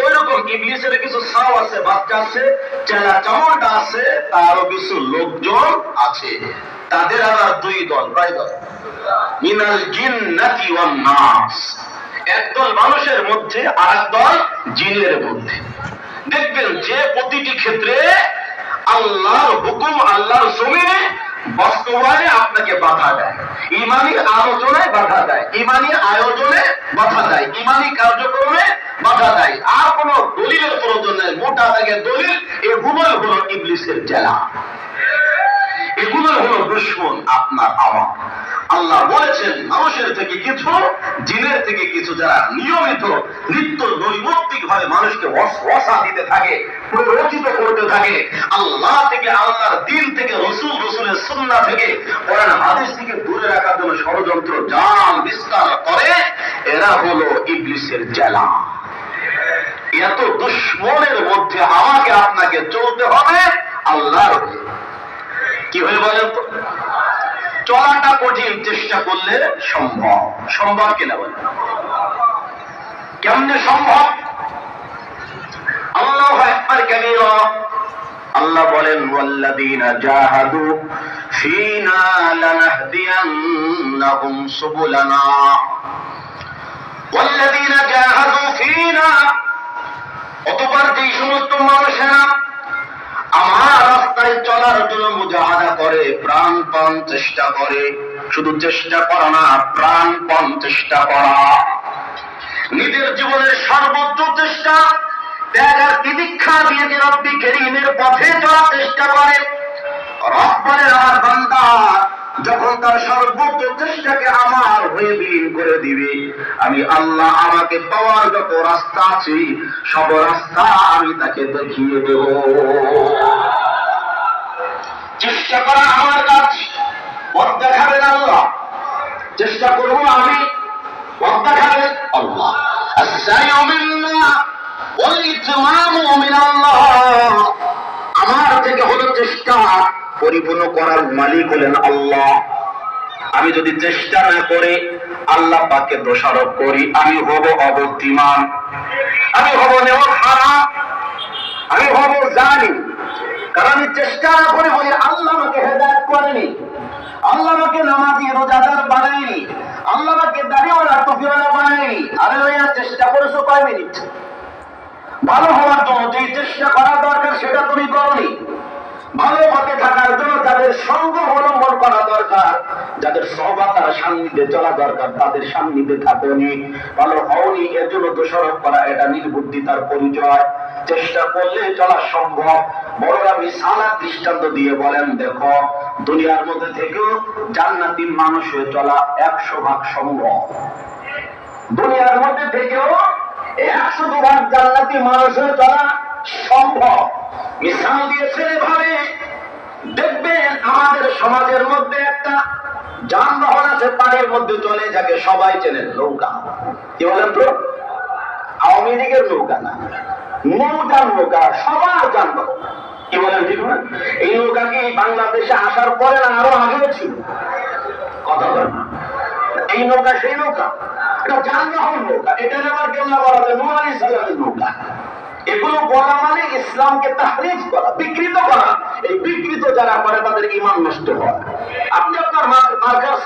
ওই রকম ইবলিসের কিছু সাও আছে, বাচ্চা আছে, চেলা চামড়টা আছে, তারও কিছু লোকজন আছে। তাদের আবার দুই দল, কয় দল? মিনাল জিন্নাতি ওয়ান নাস। একদল মানুষের মধ্যে আর একদল জিনের মধ্যে। দেখবেন যে প্রতিটি ক্ষেত্রে আল্লাহর হুকুম, আল্লাহর জমিনে বাস্তবায়নে আপনাকে বাধা দেয়। ইমানি আলোচনায় বাধা দেয়। ইমানি আয়োজনে বাধা দেয়। ইমানি কার্যক্রমে বাধা দেয়। আর কোন দলিলের প্রয়োজন নেই। মোটা দাগে দলিল, এগুলোই হলো ইবলিসের জেলা। এগুলো হলো দুশ্মন আপনার আমার আল্লাহ বলেছেন, মানুষের থেকে কিছু, জিনের থেকে কিছু যারা নিয়মিত নিত্য নৈমিত্তিক ভাবে মানুষকে দিতে থাকে প্ররোচিত করতে থাকে। আল্লাহ থেকে আল্লাহর দিন থেকে, রসুল রসুলের সুন্নাহ থেকে, কোরআন হাদিস থেকে দূরে রাখার জন্য ষড়যন্ত্র জাল বিস্তার করে, এরা হলো ইবলিসের জেলা। এত দুশ্মনের মধ্যে আমাকে আপনাকে চলতে হবে, আল্লাহর। কি হয়ে বলেন তো? চলাটা কঠিন, চেষ্টা করলে সম্ভব। সম্ভব কিনা বলেন? কেমনে সম্ভব আল্লাহ একবার কাবীরা আল্লাহ অতঃপর যেই সমস্ত মানুষেরা আমার রাস্তায় চলার জন্য মুজাহাদা করে, প্রাণপণ চেষ্টা করে, শুধু চেষ্টা করা না, প্রাণপণ চেষ্টা করা। নিজের জীবনের সর্বোচ্চ চেষ্টা ত্যাগ আর দিয়ে যে রব্বি কেরিমের পথে চলার চেষ্টা করে। রব্বরের আমার বান্দা, যখন তার সর্বোচ্চ চেষ্টাকে আমার হয়ে বিলীন করে দিবে, আমি আল্লাহ আমাকে পাওয়ার যত রাস্তা আছে, সব রাস্তা আমি তাকে দেখিয়ে দেব। চেষ্টা করা আমার কাজ, পথ দেখাবেন আল্লাহ। চেষ্টা করব আমি, পথ দেখাবেন আল্লাহ। আমার থেকে হলো চেষ্টা পরিপূর্ণ করার মালিক হলেন আল্লাহ। আমি যদি চেষ্টা না করে আল্লাহ পাকে দোষারোপ করি, আমি হব অবর্তিমান আমি হব নেওয়া খারাপ আমি হব জানি কারণ আমি চেষ্টা না করে বলি আল্লাহ আমাকে হেদায়ত করেনি। আল্লাহ আমাকে নামা দিয়ে রোজাদার বানায়নি। আল্লাহ আমাকে দাঁড়িয়েওয়ালা টুপিওয়ালা বানায়নি। আরে চেষ্টা করেছ কয় মিনিট? ভালো হওয়ার জন্য যে চেষ্টা করা দরকার, সেটা তুমি করনি। ভালো পথে থাকার জন্য যাদের সঙ্গ অবলম্বন করা দরকার, যাদের সহবাতার সান্নিধ্যে চলা দরকার, তাদের সান্নিধ্যে থাকুনি, ভালো হওনি এর জন্য দোষারোপ করা, এটা নির্বুদ্ধিতার পরিচয়। চেষ্টা করলে চলা সম্ভব। বড়রা বিশালা দৃষ্টান্ত দিয়ে বলেন, দেখো, দুনিয়ার মধ্যে থেকেও জান্নাতি মানুষ হয়ে চলা একশো ভাগ সম্ভব। দুনিয়ার মধ্যে থেকেও একশো ভাগ জান্নাতি মানুষের চলা সম্ভব। মিশাল দিয়েছে এভাবে দেখবেন আমাদের সমাজের মধ্যে একটা যানবাহন আছে পানির মধ্যে চলে যাকে সবাই চেনেন নৌকা। কি বলেন তো? আওয়ামী লীগের নৌকা না, নৌকার নৌকা, সবার যানবাহন। কি বলেন ঠিক না? এই নৌকা কি বাংলাদেশে আসার পরে না, আরও আগেও ছিল? কথা বলেন এই নৌকা সেই নৌকা। বলা বলা মানে ইসলামকে বিকৃত করা। আপনি আপনার মার্কার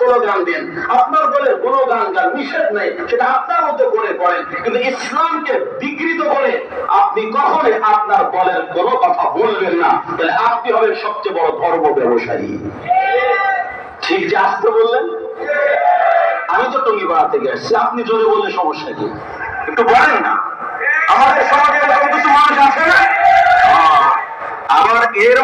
আপনার দলের কোনো গান গান নিষেধ নেই, সেটা আপনার মতো করে করেন কিন্তু ইসলামকে বিকৃত করে আপনি আপনার দলের কোনো কথা বলবেন না। তাহলে আপনি হবেন সবচেয়ে বড় ধর্ম ব্যবসায়ী। ঠিক যে আসতে বললেন? আমি তো টঙ্গি বাড়াতে থেকে আসছি। আপনি জোরে বললে সমস্যা কি? একটু বলেন না। আমাদের সমাজে এরকম কিছু মানুষ আছে না? আবার এর